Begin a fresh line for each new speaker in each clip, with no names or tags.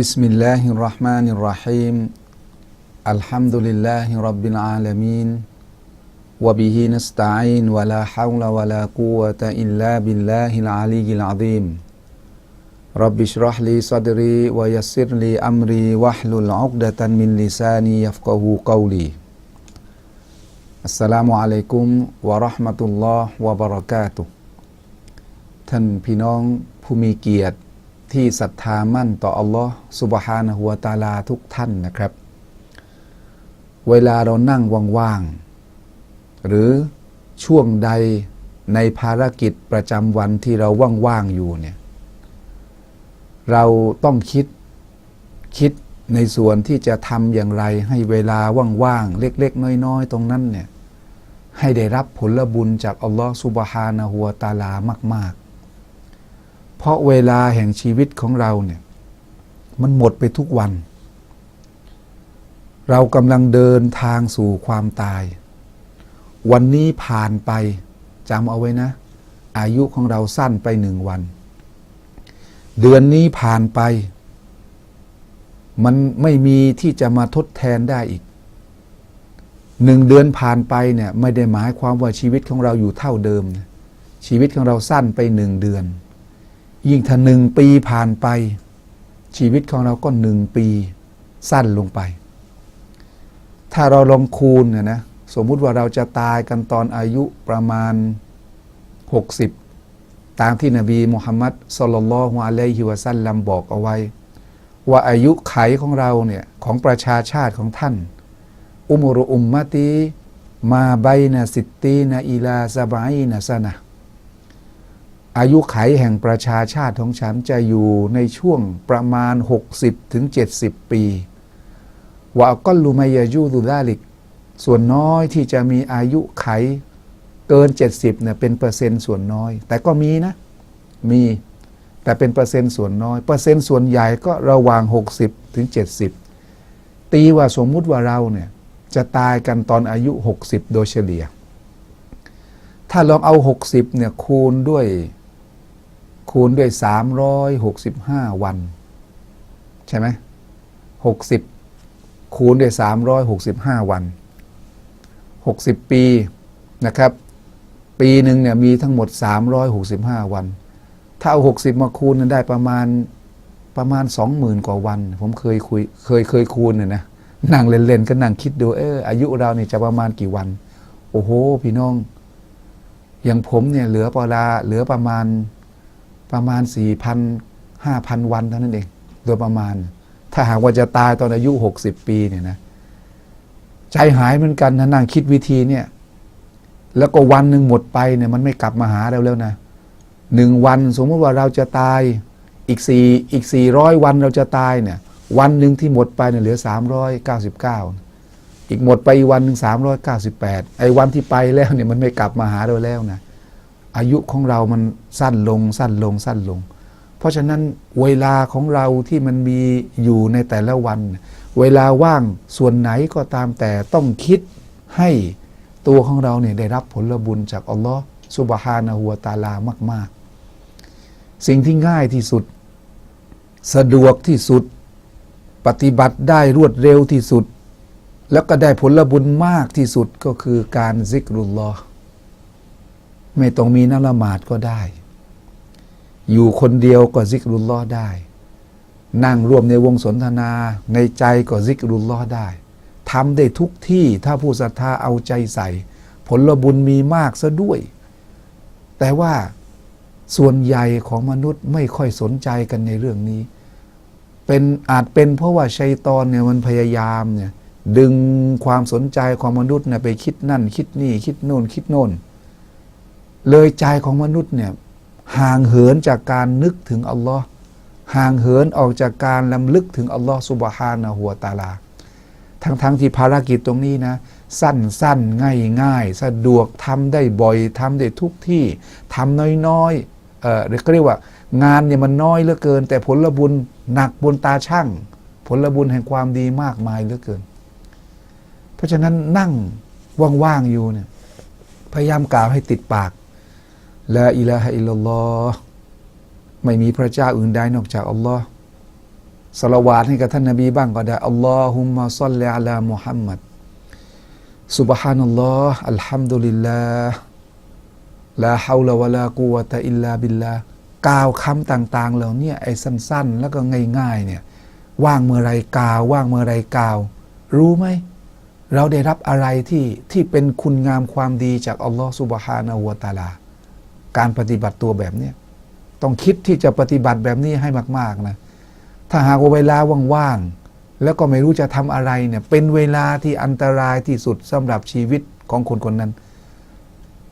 بسم الله الرحمن الرحيم الحمد لله رب العالمين وبه نستعين ولا حول ولا قوة إلا بالله العلي العظيم رب اشرح لي صدري ويسر لي أمري واحلل عقدة من لساني يفقه قولي السلام عليكم ورحمة الله وبركاته ท่านพี่น้องผู้มีเกียรติ ที่ศรัทธามั่นต่ออัลลอฮ์สุบฮานะฮุวตาลาทุกท่านนะครับ เวลาเรานั่งว่างๆหรือช่วงใดในภารกิจประจำวันที่เราว่างๆอยู่เนี่ยเราต้องคิดคิดในส่วนที่จะทำอย่างไรให้เวลาว่างๆเล็ก ๆ น้อย ๆ ตรงนั้นเนี่ยให้ได้รับผลบุญจากอัลลอฮ์สุบฮานะฮุวตาลามาก ๆ เพราะเวลาแห่งชีวิตของเราเนี่ยมันหมดไปทุกวัน เรากำลังเดินทางสู่ความตาย วันนี้ผ่านไปจำเอาไว้นะ อายุของเราสั้นไปหนึ่งวัน เดือนนี้ผ่านไป มันไม่มีที่จะมาทดแทนได้อีกหนึ่งเดือนผ่านไปเนี่ยไม่ได้หมายความว่าชีวิตของเราอยู่เท่าเดิม ชีวิตของเราสั้นไปหนึ่งเดือน ยิ่งถ้าหนึ่งปีผ่านไป ชีวิตของเราก็หนึ่งปีสั้นลงไป ถ้าเราลองคูณเนี่ยนะสมมุติว่าเราจะตายกันตอนอายุประมาณ 60 ตามที่นบีมุฮัมมัดสลลัลฮุอะลัยฮิวะซัลลัมบอกเอาไว้ ว่าอายุไขของเราเนี่ย ของประชาชาติของท่าน อุมรุอุมมะตีมาไบนะสิตตีนะอิลาซาบายนะซะนะ อายุไขแห่งประชาชาติของฉันจะอยู่ในช่วงประมาณ 60ถึง70 ปีว่าก็ลูมายายูดุดาลิก ส่วนน้อยที่จะมีอายุไขเกิน 70เนี่ยเป็นเปอร์เซ็นต์ส่วนน้อย แต่ก็มีนะ มีแต่เป็นเปอร์เซ็นต์ส่วนน้อย เปอร์เซ็นต์ส่วนใหญ่ก็ระหว่าง 60ถึง70 ตีว่าสมมุติว่าเราเนี่ยจะตายกันตอนอายุ 60 โดยเฉลี่ย ถ้าลองเอา 60เนี่ยคูณด้วย คูณด้วย 365 วัน ใช่ไหม60คูณด้วย 365 วัน 60 ปีนะครับ ปีหนึ่งเนี่ยมีทั้งหมด 365 วัน ถ้าเอา 60 มาคูณนั้นได้ประมาณประมาณ 20,000 กว่าวัน ผมเคยคุยเคยเคยคูณเนี่ยนะนั่งเล่นๆก็นั่งคิดดูเอออายุเราเนี่ยจะประมาณกี่วัน โอ้โห พี่น้อง อย่างผมเนี่ยเหลือปลาเหลือประมาณ ประมาณสี่พันห้าพันวันเท่านั้นเอง โดยประมาณ ถ้าหากว่าจะตายตอนอายุหกสิบปีเนี่ยนะใจหายเหมือนกันนะนั่งคิดวิธีเนี่ย แล้วก็วันหนึ่งหมดไปเนี่ยมันไม่กลับมาหาเราแล้วนะหนึ่งวันสมมติว่าเราจะตายอีกสี่อีกสี่ร้อยวันเราจะตายเนี่ย วันหนึ่งที่หมดไปเนี่ยเหลือสามร้อยเก้าสิบเก้าอีกหมดไปอีกวันหนึ่งสามร้อยเก้าสิบแปดไอ้วันที่ไปแล้วเนี่ยมันไม่กลับมาหาเราแล้วนะ อายุของเรามันสั้นลงสั้นลงสั้นลง เพราะฉะนั้นเวลาของเราที่มันมีอยู่ในแต่ละวัน เวลาว่างส่วนไหนก็ตามแต่ต้องคิดให้ตัวของเราเนี่ยได้รับผลบุญจากอัลลอฮ์สุบฮานะฮูวตาลามาก ๆ สิ่งที่ง่ายที่สุด สะดวกที่สุด ปฏิบัติได้รวดเร็วที่สุด แล้วก็ได้ผลบุญมากที่สุดก็คือการซิกรุลลอฮ์ ไม่ต้องมีน้ำละหมาดก็ได้ อยู่คนเดียวก็ซิกรุลลอฮ์ได้ นั่งร่วมในวงสนทนาในใจก็ซิกรุลลอฮ์ได้ทำได้ทุกที่ถ้าผู้ศรัทธาเอาใจใส่ ผลบุญมีมากซะด้วย แต่ว่าส่วนใหญ่ของมนุษย์ไม่ค่อยสนใจกันในเรื่องนี้ เป็นอาจเป็นเพราะว่าชัยตอนเนี่ยมันพยายามเนี่ยดึงความสนใจของมนุษย์เนี่ยไปคิดนั่น คิดนี่คิดโน่นคิดโน่น เลยใจของมนุษย์เนี่ยห่างเหินจากการนึกถึงอัลลอฮ์ห่างเหินออกจากการลำลึกถึงอัลลอฮ์สุบฮานะหัวตาลา ทั้งๆทที่ภารกิจตรงนี้นะ สั้นๆ ง่ายๆ สะดวกทำได้บ่อยทำได้ทุกที่ทำน้อยๆ เออเรียกว่างานเนี่ยมันน้อยเหลือเกิน แต่ผลบุญหนักบนตาช่าง ผลบุญแห่งความดีมากมายเหลือเกิน เพราะฉะนั้นนั่งว่างๆอยู่เนี่ยพยายามกล่าวให้ติดปาก ละอิลาฮะอิลลัลลอฮ์ไม่มีพระเจ้าอื่นใดนอกจากอัลลอฮ์สละวาดให้กับท่านนบีบ้างก็ได้อัลลอฮุมมะซัลลิอะลามุฮัมมัดสุบฮานัลลอฮ์อัลฮัมดุลิลลาห์ลาฮาวลาวะลากูวะตะอิลลาบิลลาห์กล่าวคำต่างๆเหล่านี้ไอ้สั้น ๆ แล้วก็ง่ายๆเนี่ยว่างเมื่อไรกล่าว ว่างเมื่อไรกล่าว รู้ไหม เราได้รับอะไรที่ที่เป็นคุณงามความดีจากอัลลอฮ์สุบฮานะฮูวะตะอาลา การปฏิบัติตัวแบบนี้ต้องคิดที่จะปฏิบัติแบบนี้ให้มาก ๆนะ ถ้าหากว่าเวลาว่างๆ แล้วก็ไม่รู้จะทำอะไรเนี่ย เป็นเวลาที่อันตรายที่สุดสำหรับชีวิตของคนคนนั้น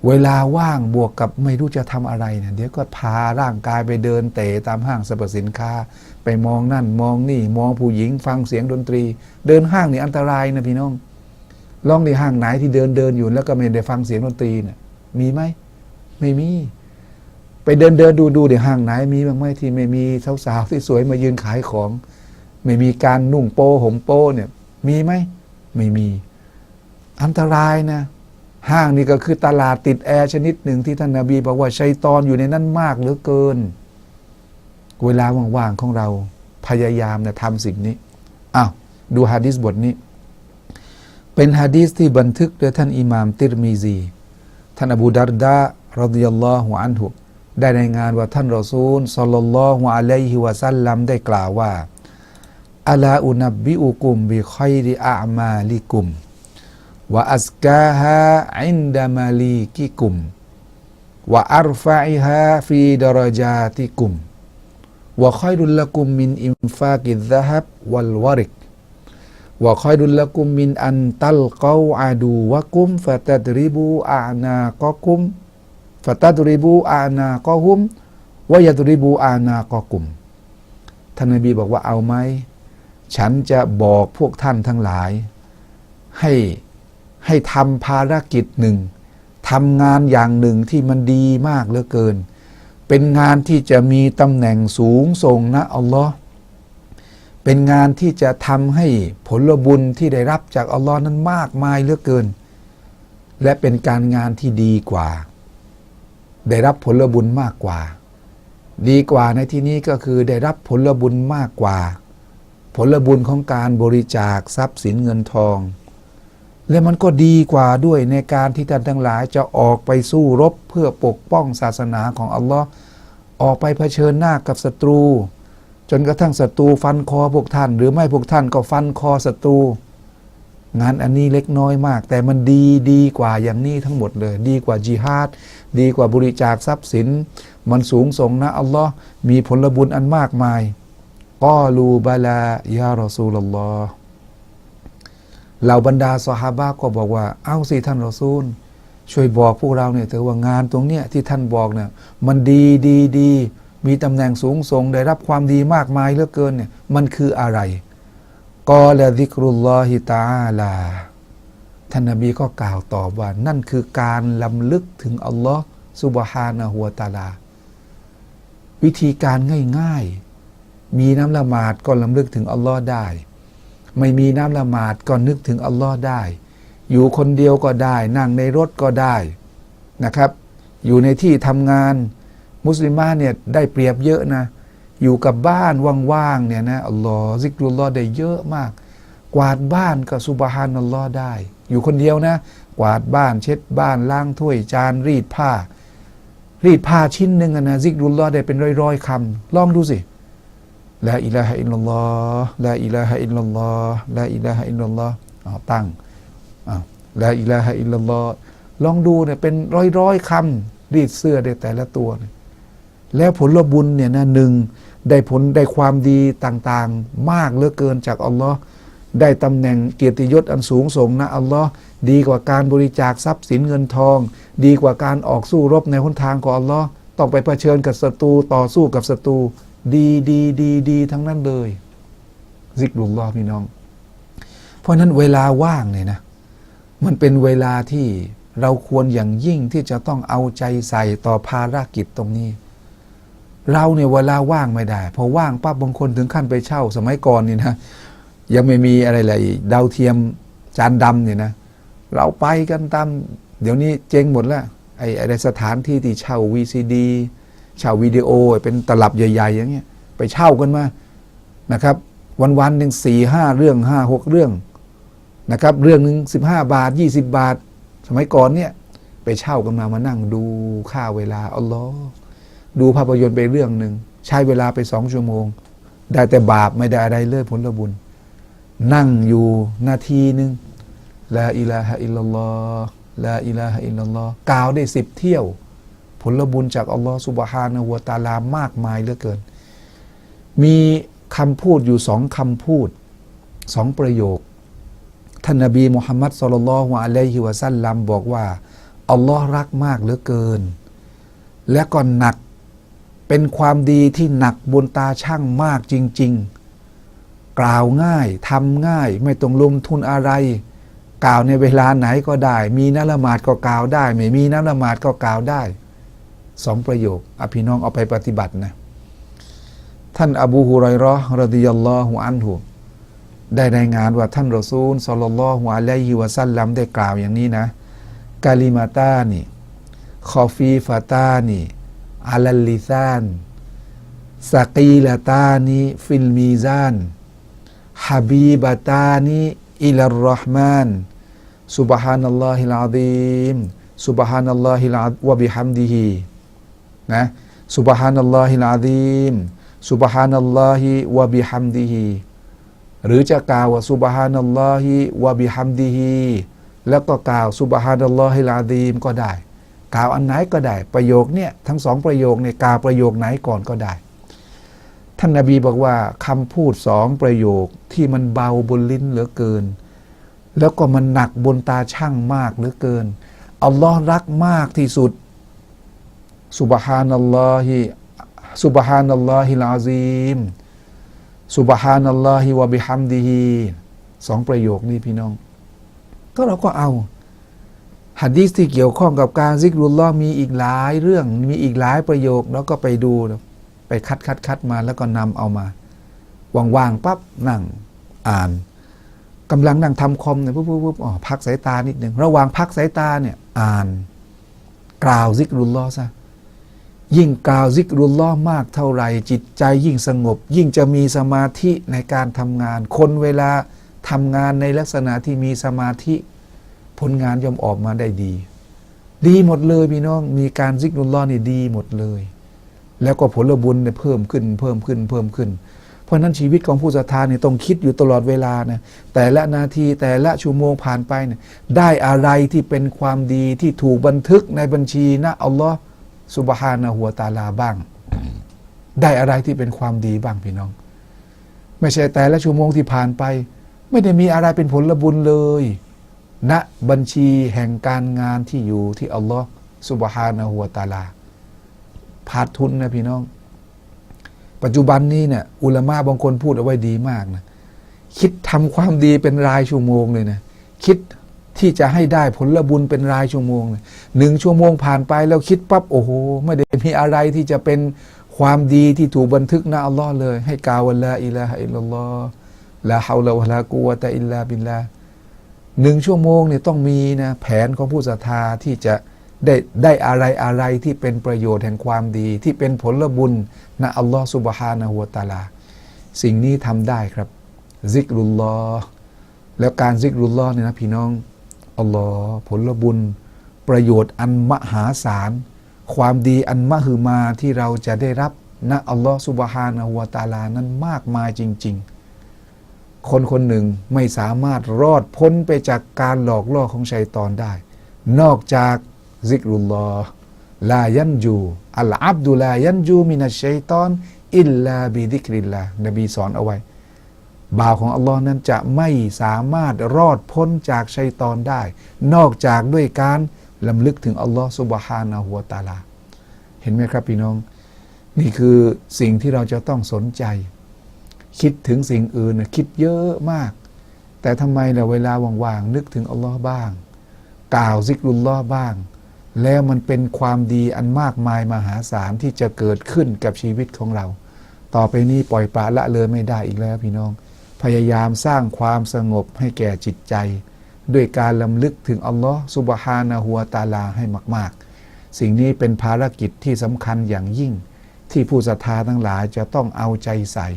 เวลาว่างบวกกับไม่รู้จะทำอะไรเนี่ยเดี๋ยวก็พาร่างกายไปเดินเตะตามห้างสรรพสินค้า ไปมองนั่นมองนี่มองผู้หญิงฟังเสียงดนตรี เดินห้างนี่อันตรายนะพี่น้อง ลองในห้างไหนที่เดินเดินอยู่แล้วก็ไม่ได้ฟังเสียงดนตรีเนี่ยมีไหมไม่มี ไปเดินเดินดูดูเดี๋ยวห้างไหนมีบ้างไหมที่ไม่มีสาวๆที่สวยมายืนขายของ ไม่มีการนุ่งโป้ห่มโป้เนี่ย มีไหมไม่มี อันตรายนะ ห้างนี่ก็คือตลาดติดแอร์ชนิดหนึ่งที่ท่านนาบีบอกว่าชัยตอนอยู่ในนั้นมากเหลือเกิน เวลาว่างๆของเราพยายามนะทำสิ่งนี้อ้าวดูฮะดิษบทนี้ เป็นฮะดีษที่บันทึกโดยท่านอิหม่ามติรมีซี ท่านอบูดารดะรดิยัลลอฮุอันฮุ ได้ในงานว่าท่านรอซูลสลลัลลอฮุอะลัยฮิวะซัลลัมได้กล่าวว่าอัลาอุนับบิอุกุมบิคอยริอามาลิกุมวะอัสกาฮาอินดามาลีกิกุมวะอัรฟะอิฮาฟีดรจาติกุมวะคอยดุลละกุมมินอิมฟากิซะฮับวัลวาดูวะกุมฟะตัดริก wa khairul lakum min an talqau aduwakum fatadribu a'naqakum fatadribu a'naqahum wa yadribu a'naqakum ท่านนบีบอกว่าเอาไหมฉันจะบอกพวกท่านทั้งหลาย ให้ให้ทำภารกิจหนึ่งทำงานอย่างหนึ่งที่มันดีมากเหลือเกิน เป็นงานที่จะมีตำแหน่งสูงส่งนะอัลลอฮ์เป็นงานที่จะทำให้ผลบุญที่ได้รับจากอัลลอฮ์นั้นมากมายเหลือเกิน และเป็นการงานที่ดีกว่า ได้รับผลบุญมากกว่า ดีกว่าในที่นี้ก็คือได้รับผลบุญมากกว่า ผลบุญของการบริจาคทรัพย์สินเงินทอง และมันก็ดีกว่าด้วยในการที่ท่านทั้งหลายจะออกไปสู้รบเพื่อปกป้องศาสนาของอัลลอฮ์ออกไปเผชิญหน้ากับศัตรู จนกระทั่งศัตรูฟันคอพวกท่าน หรือไม่พวกท่านก็ฟันคอศัตรู งานอันนี้เล็กน้อยมาก แต่มันดีดีกว่าอย่างนี้ทั้งหมดเลย ดีกว่าจิฮาดดีกว่าบริจาคทรัพย์สิน มันสูงส่งนะอัลลอฮ์มีผลบุญอันมากมายกอลูบาลายารอซูลลอฮ์เหล่าบรรดาสหาบะก็บอกว่า เอ้าสิท่านรอซูล ช่วยบอกพวกเราเนี่ยเถอะว่างานตรงเนี้ยที่ท่านบอกเนี่ยมันดีดีดี มีตำแหน่งสูงส่งได้รับความดีมากมายเหลือเกินเนี่ยมันคืออะไร กอละดิกรุลลอฮิตาลา ท่านนบีก็กล่าวตอบว่า นั่นคือการลำลึกถึงอัลลอฮ์ซุบฮานะฮัวตะอาลา วิธีการง่ายๆ มีน้ำละหมาดก็ลำลึกถึงอัลลอฮ์ได้ ไม่มีน้ำละหมาดก็นึกถึงอัลลอฮ์ได้ อยู่คนเดียวก็ได้ นั่งในรถก็ได้นะครับ อยู่ในที่ทำงาน มุสลิมาเนี่ยได้เปรียบเยอะนะ อยู่กับบ้านว่างๆเนี่ยนะอัลลอฮ์ซิกรุลลอฮ์ได้เยอะมาก กวาดบ้านก็ซุบฮานัลลอฮ์ได้ อยู่คนเดียวนะ กวาดบ้านเช็ดบ้านล้างถ้วยจานรีดผ้า รีดผ้าชิ้นหนึ่งนะซิกรุลลอฮ์ได้เป็นร้อยๆคำลองดูสิลาอิลาฮะอิลลัลลอฮ์ลาอิลาฮะอิลลัลลอฮ์ลาอิลาฮะอิลลัลลอฮ์ตั้งลาอิลาฮะอิลลัลลอฮ์ลองดูเนี่ยเป็นร้อยๆคำรีดเสื้อได้แต่ละตัวเนี่ย แล้วผลบุญเนี่ยนะหนึ่งได้ผลได้ความดีต่างๆ มากเหลือเกินจากอัลลอฮ์ได้ตำแหน่งเกียรติยศอันสูงส่งนะอัลลอฮ์ดีกว่าการบริจาคทรัพย์สินเงินทอง ดีกว่าการออกสู้รบในหนทางของอัลลอฮ์ต้องไปเผชิญกับศัตรูต่อสู้กับศัตรูดีดีดีดีทั้งนั้นเลยซิกรุลลอฮ์พี่น้อง เพราะฉะนั้นเวลาว่างเนี่ยนะมันเป็นเวลาที่เราควรอย่างยิ่งที่จะต้องเอาใจใส่ต่อภารกิจตรงนี้ เราเนี่ยเวลาว่างไม่ได้ พอว่างปั๊บบางคนถึงขั้นไปเช่า สมัยก่อนนี่นะยังไม่มีอะไรเลยดาวเทียมจานดำเนี่ยนะ เราไปกันตามเดี๋ยวนี้เจ๊งหมดแล้วไอ้อะไรสถานที่ที่เช่า VCD เช่าวิดีโอ เป็นตลับใหญ่ๆ อย่างเงี้ยไปเช่ากันมานะครับ วันวันๆหนึ่งสี่ห้าเรื่องห้าหกเรื่องนะครับ เรื่องหนึ่งสิบห้าบาทยี่สิบาท สมัยก่อนเนี่ย ไปเช่ากันมามานั่งดูค่าเวลาอัลลอฮ์ ดูภาพยนตร์ไปเรื่องหนึ่งใช้เวลาไปสองชั่วโมง ได้แต่บาปไม่ได้อะไรเลยผลบุญ นั่งอยู่นาทีหนึ่งลาอิลาฮะอิลลัลลอฮ์ลาอิลาฮะอิลลัลลอฮ์กล่าวได้สิบเที่ยว ผลบุญจากอัลลอฮ์สุบฮานะฮูวตาลามากมายเหลือเกิน มีคำพูดอยู่สองคำพูดสองประโยค ท่านนบีมุฮัมมัดสุลลัลอฮุอะลัยฮิวะซัลลัมบอกว่าอัลลอฮ์รักมากเหลือเกิน และก็หนัก เป็นความดีที่หนักบนตาช่างมากจริง ๆ กล่าวง่ายทำง่ายไม่ต้องลงทุนอะไร กล่าวในเวลาไหนก็ได้ มีนัละหมาดก็กล่าวได้ ไม่มีนัละหมาดก็กล่าวได้สองประโยคอะพี่น้องเอาไปปฏิบัตินะ ท่านอบูฮุไรราะห์รดิยัลลอฮุอันฮุได้รายงานว่าท่านรอซูลศ็อลลัลลอฮุอะลัยฮิวะซัลลัมได้กล่าวอย่างนี้นะ กาลิมาตานีคอฟีฟาตานี่ อัลลิซานสกีลาตานีฟิลมีซานฮับีบาตานีอิลลรห์มานสุบฮานัลลอฮิลอาซีมสุบฮานัลลอฮิลวะบิฮัมดิฮินะสุบฮานัลลอฮิลอาซีมสุบฮานัลลอฮิวะบิฮัมดิฮิหรือจะกล่าวว่าสุบฮานัลลอฮิวะบิฮัมดิฮิแล้วก็กล่าวสุบฮานัลลอฮิลอาซีมก็ได้ กล่าวอันไหนก็ได้ ประโยคเนี่ยทั้งสองประโยคเนี่ยกล่าวประโยคไหนก่อนก็ได้ ท่านนาบีบอกว่าคำพูดสองประโยคที่มันเบาบนลิ้นเหลือเกิน แล้วก็มันหนักบนตาช่างมากเหลือเกินอัลลอฮ์รักมากที่สุดสุบฮานัลลอฮิสุบฮานัลลอฮิลาซีมสุบฮานัลลอฮิวะบิฮัมดิฮีสองประโยคนี้พี่น้อง ก็เราก็เอา หัดดีสที่เกี่ยวข้องกับการซิกรุลลอฮ์มีอีกหลายเรื่องมีอีกหลายประโยคแล้วก็ไปดูไปคัดคัดคัดมาแล้วก็นำเอามาว่างๆปั๊บนั่งอ่านกำลังนั่งทำคอมเนี่ยปุ๊บปุ๊บปุ๊บอ๋อพักสายตานิดหนึ่งระหว่างพักสายตาเนี่ยอ่าน กล่าวซิกรุลลอฮ์ซะยิ่งกล่าวซิกรุลลอฮ์มากเท่าไหร่จิตใจยิ่งสงบ ยิ่งจะมีสมาธิในการทำงาน คนเวลาทำงานในลักษณะที่มีสมาธิ ผลงานย่อมออกมาได้ดี ดีหมดเลยพี่น้องมีการซิกรุลลอนี่ดีหมดเลย แล้วก็ผลบุญเนี่ยเพิ่มขึ้นเพิ่มขึ้นเพิ่มขึ้น เพราะฉะนั้นชีวิตของผู้ศรัทธาเนี่ยต้องคิดอยู่ตลอดเวลานะแต่ละนาทีแต่ละชั่วโมงผ่านไปเนี่ยได้อะไรที่เป็นความดีที่ถูกบันทึกในบัญชีนะอัลลอฮ์สุบฮานะหัวตาลาบ้าง ได้อะไรที่เป็นความดีบ้างพี่น้อง ไม่ใช่แต่ละชั่วโมงที่ผ่านไป ไม่ได้มีอะไรเป็นผลบุญเลย ณบัญชีแห่งการงานที่อยู่ที่อัลลอฮ์สุบฮานะหัวตาลาขาดทุนนะพี่น้อง ปัจจุบันนี้เนี่ยอุลามะบางคนพูดเอาไว้ดีมากนะคิดทำความดีเป็นรายชั่วโมงเลยนะคิดที่จะให้ได้ผลบุญเป็นรายชั่วโมงหนึ่งชั่วโมงผ่านไปแล้วคิดปั๊บโอ้โห ไม่ได้มีอะไรที่จะเป็นความดีที่ถูกบันทึกนะอัลลอฮ์เลย ให้กาวว่าละอิลาฮะอิลลัลลอฮ์ละฮาวลาวะลากุวะตะอิลลาบิลลาห หนึ่งชั่วโมงเนี่ยต้องมีนะแผนของผู้ศรัทธาที่จะได้ได้อะไรอะไรที่เป็นประโยชน์แห่งความดี ที่เป็นผลบุญนะอัลลอฮ์สุบฮานะฮุวตาลา สิ่งนี้ทำได้ครับซิกรุลลอฮ์แล้วการซิกรุลลอฮ์เนี่ยนะพี่น้องอัลลอฮ์ผลบุญ ประโยชน์อันมหาศาล ความดีอันมหึมาที่เราจะได้รับนะอัลลอฮ์สุบฮานะฮุวตาลานั้นมากมายจริง ๆ คนคนหนึ่งไม่สามารถรอดพ้นไปจากการหลอกล่อของชัยตอนได้ นอกจากซิกรุลลอฮ์ลายันจูอัลอับดุลายันจูมินัชัยตอนอิลลาบิดิกริลลานบีสอนเอาไว้บ่าวของอัลลอฮ์นั้นจะไม่สามารถรอดพ้นจากชัยตอนได้ นอกจากด้วยการลำลึกถึงอัลลอฮ์สุบฮานะฮุวตาลา เห็นไหมครับพี่น้อง นี่คือสิ่งที่เราจะต้องสนใจ คิดถึงสิ่งอื่นนะคิดเยอะมาก แต่ทำไมล่ะเวลาว่างๆนึกถึงอัลลอฮ์บ้าง กล่าวซิกรุลลอฮ์บ้าง แล้วมันเป็นความดีอันมากมายมหาศาลที่จะเกิดขึ้นกับชีวิตของเรา ต่อไปนี้ปล่อยปละละเลยไม่ได้อีกแล้วพี่น้อง พยายามสร้างความสงบให้แก่จิตใจ ด้วยการลำลึกถึงอัลลอฮ์สุบฮานะฮัวตาลาให้มาก ๆ สิ่งนี้เป็นภารกิจที่สำคัญอย่างยิ่ง ที่ผู้ศรัทธาทั้งหลายจะต้องเอาใจใส่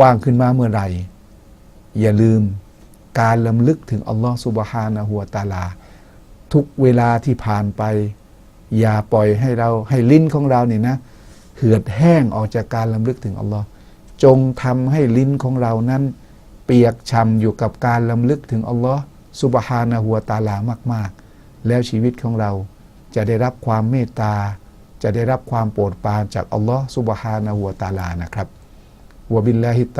ว่างขึ้นมาเมื่อไหร่ อย่าลืมการลำลึกถึงอัลลอฮ์สุบฮานะฮัวตาลา ทุกเวลาที่ผ่านไป อย่าปล่อยให้เราให้ลิ้นของเราเนี่ยนะ เหือดแห้งออกจากการลำลึกถึงอัลลอฮ์จงทำให้ลิ้นของเรานั้น เปียกช่ำอยู่กับการลำลึกถึงอัลลอฮ์สุบฮานะฮัวตาลามาก ๆ แล้วชีวิตของเราจะได้รับความเมตตา จะได้รับความโปรดปรานจากอัลลอฮ์สุบฮานะฮัวตาลานะครับ วะบิลลาฮิต